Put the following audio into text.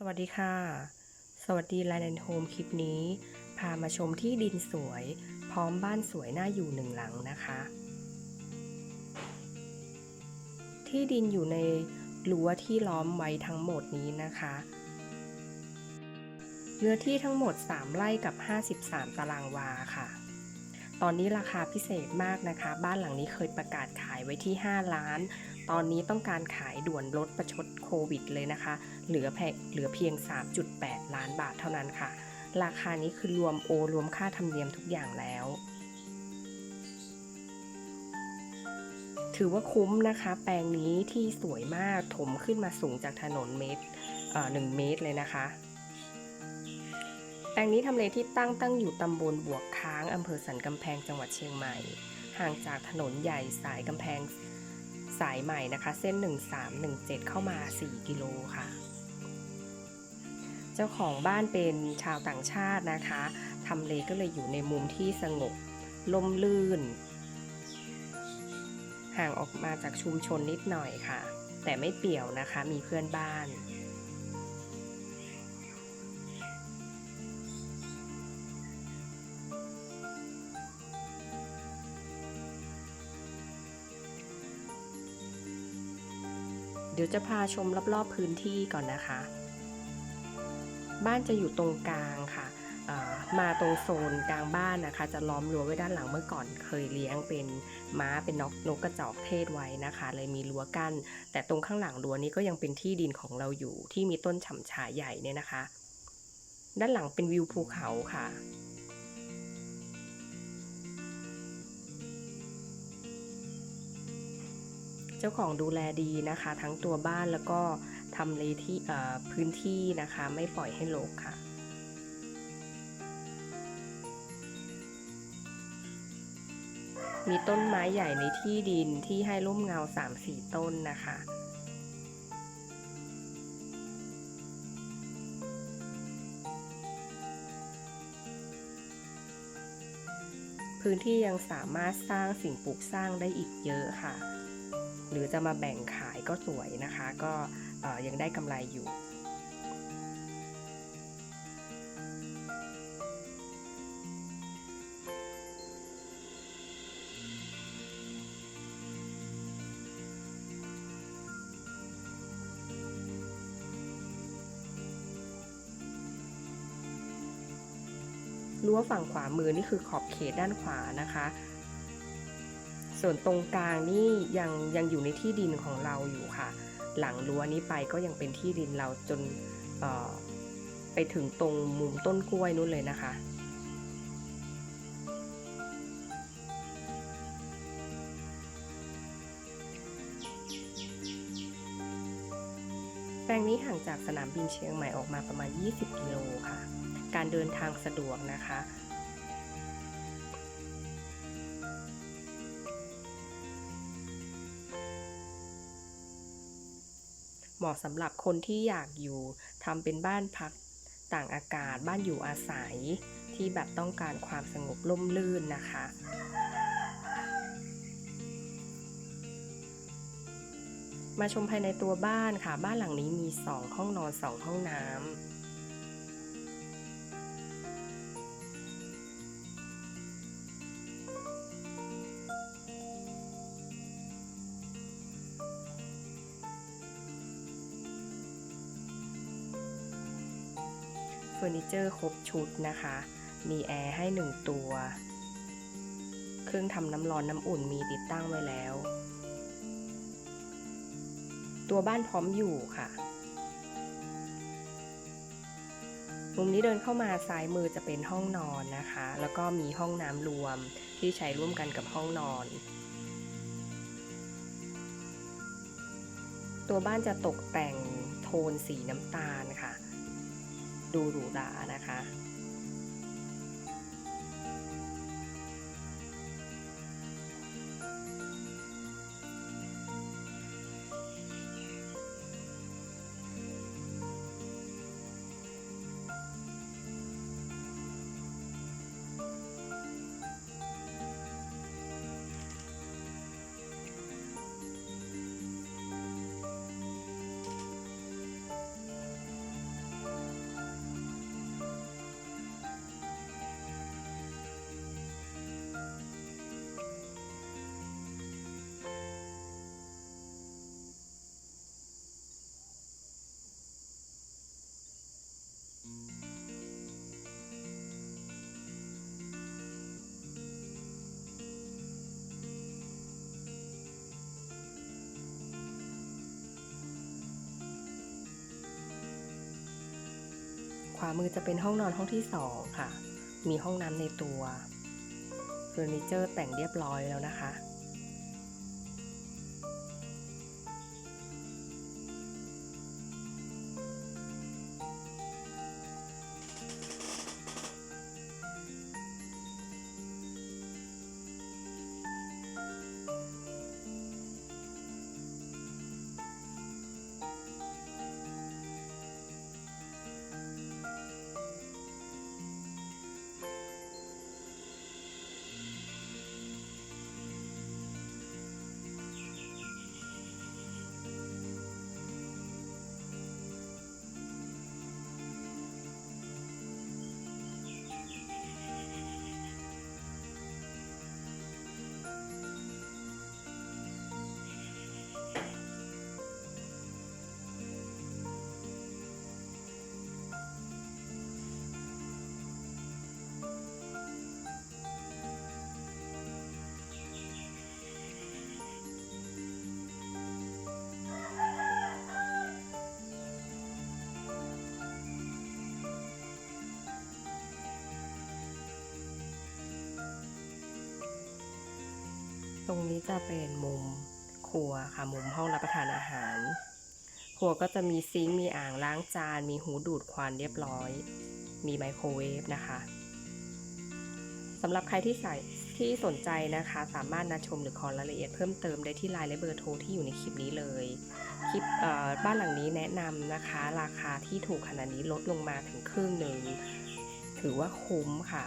สวัสดีค่ะ สวัสดีไลน์แอนโฮมคลิปนี้ พามาชมที่ดินสวย พร้อมบ้านสวยน่าอยู่หนึ่งหลังนะคะ ที่ดินอยู่ในรั้วที่ล้อมไว้ทั้งหมดนี้นะคะ เนื้อที่ทั้งหมด 3 ไร่กับ 53 ตารางวาค่ะ ตอนนี้ราคาพิเศษมากนะคะ บ้านหลังนี้เคยประกาศขายไว้ที่ 5 ล้าน ตอนนี้ต้องการขายด่วนลดประชดโควิดเลยนะคะ เหลือแพเหลือเพียง 3.8 ล้านบาทเท่านั้นค่ะ ราคานี้คือรวมโอรวมค่าธรรมเนียมทุกอย่างแล้ว ถือว่าคุ้มนะคะ แปลงนี้ที่สวยมากถมขึ้นมาสูงจากถนนเมตรเอ่อหนึ่งเมตรเลยนะคะแปลงนี้ทำเลที่ตั้งตั้งอยู่ตำบลบวกค้างอำเภอสันกำแพงจังหวัดเชียงใหม่ ห่างจากถนนใหญ่สายกำแพง สายใหม่นะคะ เส้น 1317 เข้ามา 4 กิโลค่ะ เจ้าของบ้านเป็นชาวต่างชาตินะคะทำเลก็เลยอยู่ในมุมที่สงบล่มลื่น ห่างออกมาจากชุมชนนิดหน่อยค่ะ แต่ไม่เปี่ยวนะคะมีเพื่อนบ้าน ดี๋ยวจะพาชมรอบๆพื้นที่ก่อนนะคะ บ้านจะอยู่ตรงกลางค่ะมาตรงโซนกลางบ้านนะคะ จะล้อมรั้วไว้ด้านหลังเมื่อก่อนเคยเลี้ยงเป็นม้าเป็นนกนกกระจอกเทศไว้นะคะ เลยมีรั้วกั้นแต่ตรงข้างหลังรั้วนี้ก็ยังเป็นที่ดินของเราอยู่ที่มีต้นฉ่ำชาใหญ่เนี่ยนะคะ ด้านหลังเป็นวิวภูเขาค่ะ เจ้าของดูแลดีนะคะ ทั้งตัวบ้านแล้วก็ทำเลที่พื้นที่นะคะ ไม่ปล่อยให้รกค่ะมีต้นไม้ใหญ่ในที่ดินที่ให้ร่มเงา 3-4 ต้นนะคะ พื้นที่ยังสามารถสร้างสิ่งปลูกสร้างได้อีกเยอะค่ะ หรือจะมาแบ่งขายก็สวยนะคะ ก็ยังได้กำไรอยู่รั้วฝั่งขวามือนี่คือขอบเขตด้านขวานะคะ ส่วนตรงกลางนี่ยังยังอยู่ในที่ดินของเราอยู่ค่ะ หลังรั้วนี้ไปก็ยังเป็นที่ดินเราจนไปถึงตรงมุมต้นกล้วยนู้นเลยนะคะ แปลงนี้ห่างจากสนามบินเชียงใหม่ออกมาประมาณ 20 กิโลค่ะ การเดินทางสะดวกนะคะ เหมาะสำหรับคนที่อยากอยู่ทำเป็นบ้านพักต่างอากาศบ้านอยู่อาศัย ที่แบบต้องการความสงบร่มรื่นนะคะ มาชมภายในตัวบ้านค่ะ บ้านหลังนี้มี 2 ห้องนอน 2 ห้องน้ำ เฟอร์นิเจอร์ครบชุดนะคะ มีแอร์ให้ 1 ตัว เครื่องทำน้ำร้อนน้ำอุ่นมีติดตั้งไว้แล้ว ตัวบ้านพร้อมอยู่ค่ะมุมนี้เดินเข้ามาซ้ายมือจะเป็นห้องนอนนะคะ แล้วก็มีห้องน้ำรวมที่ใช้ร่วมกันกับห้องนอน ตัวบ้านจะตกแต่งโทนสีน้ำตาลค่ะ ดูหรูหรานะคะ ขวามือจะเป็นห้องนอนห้องที่สองค่ะ มีห้องน้ำในตัวเฟอร์นิเจอร์แต่งเรียบร้อยแล้วนะคะ ตรงนี้จะเป็นมุมครัวค่ะ มุมห้องรับประทานอาหาร ครัวก็จะมีซิงค์มีอ่างล้างจาน มีหูดูดควันเรียบร้อย มีไมโครเวฟนะคะสำหรับใครที่ใส่ที่สนใจนะคะ สามารถนัดชมหรือขอรายละเอียดเพิ่มเติมได้ที่ไลน์และเบอร์โทรที่อยู่ในคลิปนี้เลย คลิปบ้านหลังนี้แนะนำนะคะ ราคาที่ถูกขนาดนี้ลดลงมาถึงครึ่งหนึ่งถือว่าคุ้มค่ะ